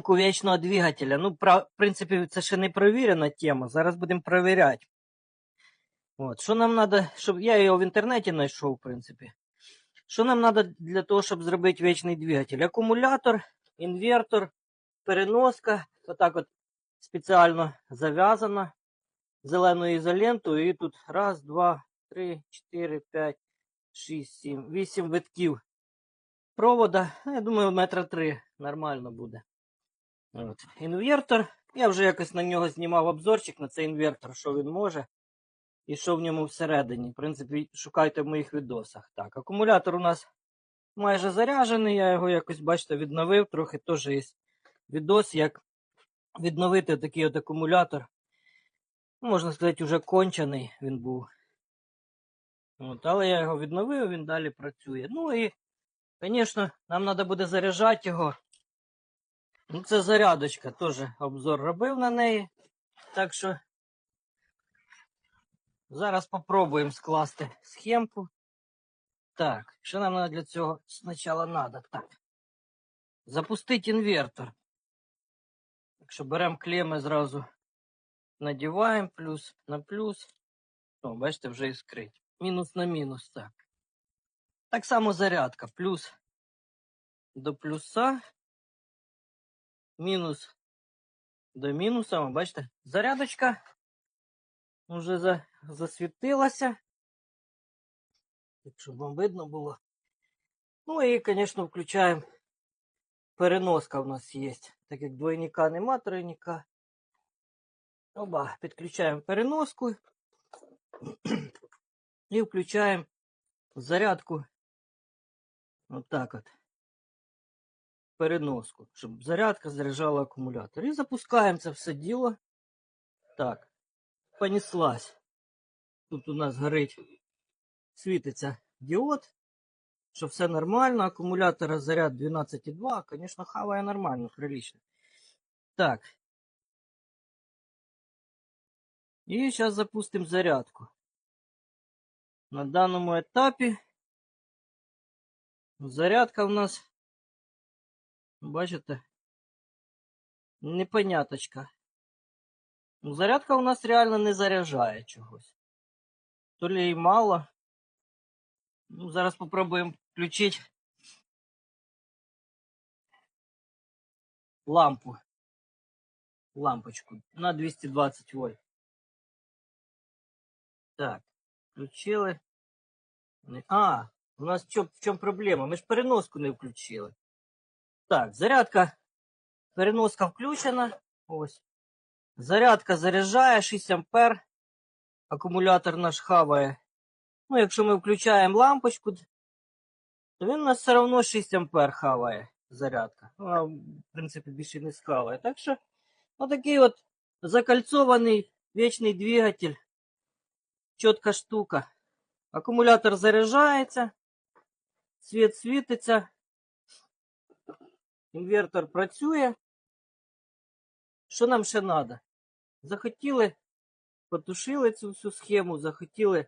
Ку вічного двигателя. Ну, пра- в принципі, це ще не провірена тема. Зараз будемо перевіряти. От. Що нам треба, щоб. Я його в інтернеті знайшов, в принципі. Що нам треба для того, щоб зробити вічний двигатель? Акумулятор, інвертор, переноска. Отак от спеціально зав'язана зеленою ізолентою. І тут раз, два, три, чотири, п'ять, шість, сім, вісім витків провода. Ну, Я думаю, метра три нормально буде. От. Інвертор. Я вже якось на нього знімав обзорчик на цей інвертор, що він може. І що в ньому всередині. В принципі, шукайте в моїх відосах. Так, акумулятор у нас майже заряджений. Я його якось, бачите, відновив. Трохи теж є відос, як відновити такий от акумулятор. Можна сказати, вже кончений він був. От, але я його відновив, він далі працює. Ну і, звісно, нам треба буде заряджати його. Ну, це зарядочка, теж обзор робив на неї. Так що зараз попробуємо скласти схемку. Так, що нам для цього спочатку треба? Так. Запустити інвертор. Так беремо клеми зразу надіваємо плюс на плюс. О, бачите, вже іскрить. Мінус на мінус, так. Так само зарядка. Плюс до плюса. Мінус до мінуса. О, бачите, зарядочка вже за, засвітилася. Так, щоб вам видно було. Ну і, звісно, включаємо. Переноска у нас є. Так як двойника нема, тройника. Оба, підключаємо переноску і включаємо зарядку. Отак от. Переноску, щоб зарядка заряджала акумулятор. І запускаємо це все діло. Так, понеслась. Тут у нас горить, світиться діод, що все нормально. Акумулятора заряд 12,2. Звісно, хаває нормально, прилично. Так. І зараз запустимо зарядку. На даному етапі зарядка в нас, бачите, непоняточка. Зарядка у нас реально не заряджає чогось. То ли їй мало. Ну, зараз попробуємо включити лампу. Лампочку на 220 вольт. Так, включили. А, у нас в чому проблема? Ми ж переноску не включили. Так, зарядка. Переноска включена. Ось. Зарядка заряджає 6 ампер. Акумулятор наш хаває. Ну, якщо ми включаємо лампочку, то він у нас все одно 6 ампер хаває зарядка. Вона, в принципі, більше не скаває. Так що, отакий от закольцований вічний двигатель. Чітка штука. Акумулятор заряджається, світ світиться, інвертор працює. Що нам ще треба? Захотіли, потушили цю всю схему, захотіли